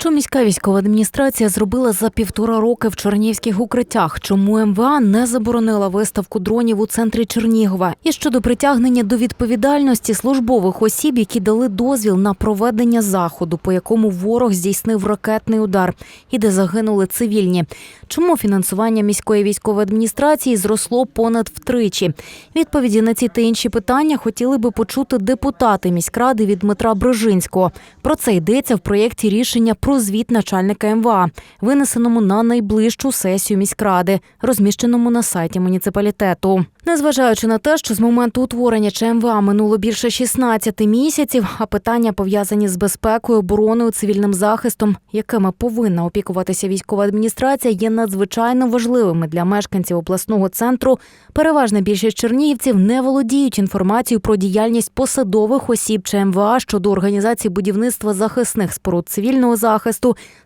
Що міська військова адміністрація зробила за півтора роки в чернігівських укриттях? Чому МВА не заборонила виставку дронів у центрі Чернігова? І щодо притягнення до відповідальності службових осіб, які дали дозвіл на проведення заходу, по якому ворог здійснив ракетний удар, і де загинули цивільні. Чому фінансування міської військової адміністрації зросло понад втричі? Відповіді на ці та інші питання хотіли би почути депутати міськради від Дмитра Брижинського. Про це йдеться в проєкті рішення про звіт начальника МВА, винесеному на найближчу сесію міськради, розміщеному на сайті муніципалітету. Незважаючи на те, що з моменту утворення ЧМВА минуло більше 16 місяців, а питання пов'язані з безпекою, обороною, цивільним захистом, якими повинна опікуватися військова адміністрація, є надзвичайно важливими для мешканців обласного центру. Переважна більшість чернігівців не володіють інформацією про діяльність посадових осіб ЧМВА щодо організації будівництва захисних споруд цивільного захисту,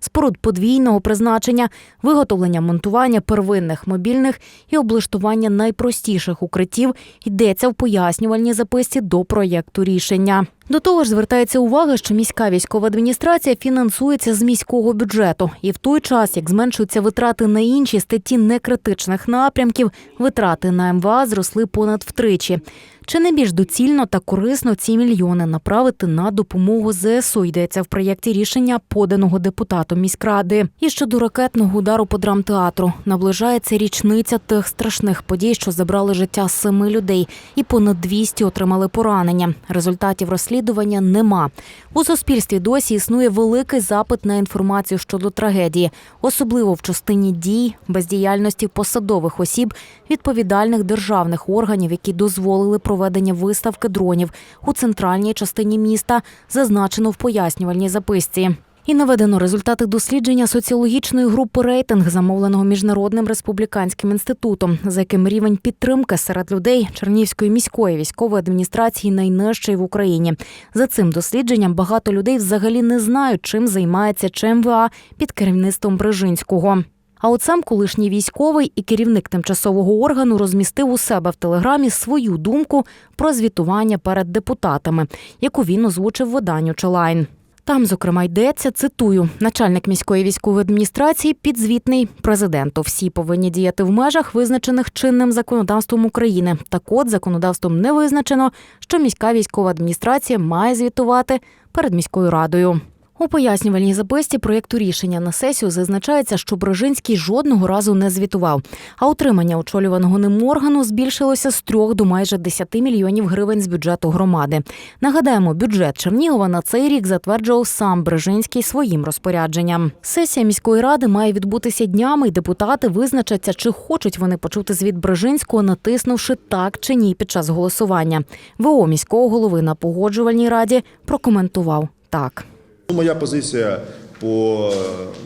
споруд подвійного призначення, виготовлення монтування первинних мобільних і облаштування найпростіших укриттів йдеться в пояснювальній записці до проєкту рішення. До того ж, звертається увага, що міська військова адміністрація фінансується з міського бюджету, і в той час, як зменшуються витрати на інші статті некритичних напрямків, витрати на МВА зросли понад втричі. Чи не більш доцільно та корисно ці мільйони направити на допомогу ЗСУ? Йдеться в проєкті рішення, поданого депутатом міськради. І щодо ракетного удару по драмтеатру наближається річниця тих страшних подій, що забрали життя семи людей, і понад 200 отримали поранення. Результатів розслідування нема. У суспільстві досі існує великий запит на інформацію щодо трагедії, особливо в частині дій, бездіяльності посадових осіб, відповідальних державних органів, які дозволили проведення виставки дронів у центральній частині міста, зазначено в пояснювальній записці. І наведено результати дослідження соціологічної групи рейтинг, замовленого міжнародним республіканським інститутом, за яким рівень підтримки серед людей Чернівської міської військової адміністрації найнижчий в Україні. За цим дослідженням багато людей взагалі не знають, чим займається ЧМВА під керівництвом Брижинського. А от сам колишній військовий і керівник тимчасового органу розмістив у себе в телеграмі свою думку про звітування перед депутатами, яку він озвучив виданню Челайн. Там, зокрема, йдеться, цитую, начальник міської військової адміністрації підзвітний президенту. Всі повинні діяти в межах, визначених чинним законодавством України. Так от законодавством не визначено, що міська військова адміністрація має звітувати перед міською радою. У пояснювальній записці проєкту рішення на сесію зазначається, що Брожинський жодного разу не звітував, а утримання очолюваного ним органу збільшилося з трьох до майже 10 мільйонів гривень з бюджету громади. Нагадаємо, бюджет Чернігова на цей рік затверджував сам Брежинський своїм розпорядженням. Сесія міської ради має відбутися днями, і депутати визначаться, чи хочуть вони почути звіт Брежинського, натиснувши так чи ні під час голосування. ВО міського голови на погоджувальній раді прокоментував так. Ну, Моя позиція по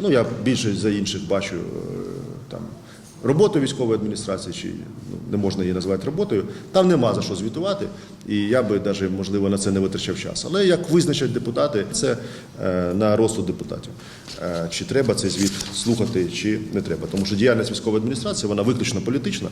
ну я більше за інших бачу е, там роботу військової адміністрації, чи ну, не можна її назвати роботою. Там нема за що звітувати, і я би навіть можливо на це не витрачав час. Але як визначать депутати, це е, на розсуд депутатів. Е, чи треба цей звіт слухати, чи не треба. Тому що діяльність військової адміністрації вона виключно політична.